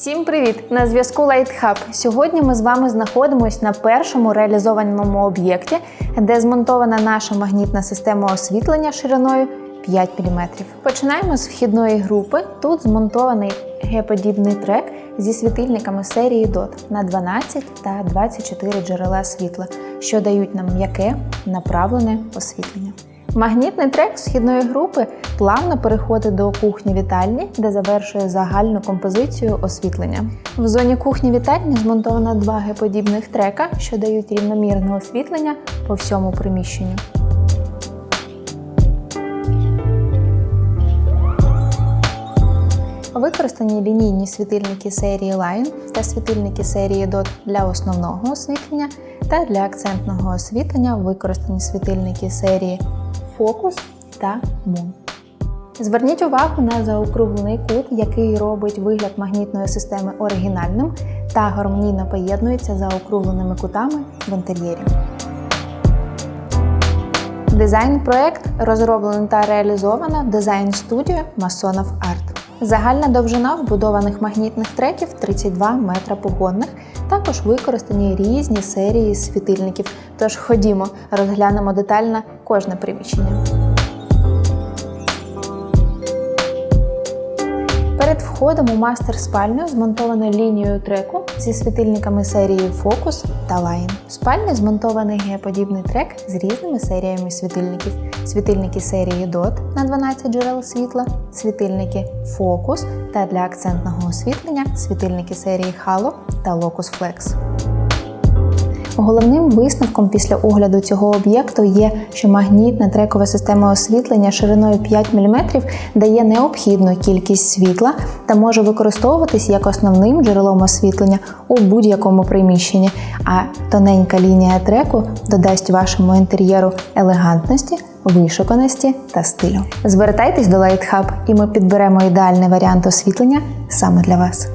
Всім привіт! На зв'язку Hub. Сьогодні ми з вами знаходимося на першому реалізованому об'єкті, де змонтована наша магнітна система освітлення шириною 5 мм. Починаємо з вхідної групи. Тут змонтований Г-подібний трек зі світильниками серії DOT на 12 та 24 джерела світла, що дають нам м'яке направлене освітлення. Магнітний трек східної групи плавно переходить до кухні вітальні, де завершує загальну композицію освітлення. В зоні кухні вітальні змонтовано два Г-подібних трека, що дають рівномірне освітлення по всьому приміщенню. Використані лінійні світильники серії Line та світильники серії DOT для основного освітлення та для акцентного освітлення використані світильники серії Focus та мун. Зверніть увагу на заокруглений кут, який робить вигляд магнітної системи оригінальним та гармонійно поєднується за округленими кутами в інтер'єрі. Дизайн-проект розроблено та реалізовано дизайн студією Масонов Art. Загальна довжина вбудованих магнітних треків 32 метра погонних. Також використані різні серії світильників. Тож ходімо, розглянемо детально кожне приміщення. Перед входом у мастер спальню змонтовано лінією треку зі світильниками серії Focus та Line. В спальні змонтований геоподібний трек з різними серіями світильників. Світильники серії DOT на 12 джерел світла, світильники Focus та для акцентного освітлення світильники серії Halo та Locus Flex. Головним висновком після огляду цього об'єкту є, що магнітна трекова система освітлення шириною 5 мм дає необхідну кількість світла та може використовуватись як основним джерелом освітлення у будь-якому приміщенні, а тоненька лінія треку додасть вашому інтер'єру елегантності, вишуканості та стилю. Звертайтесь до Light Hub і ми підберемо ідеальний варіант освітлення саме для вас.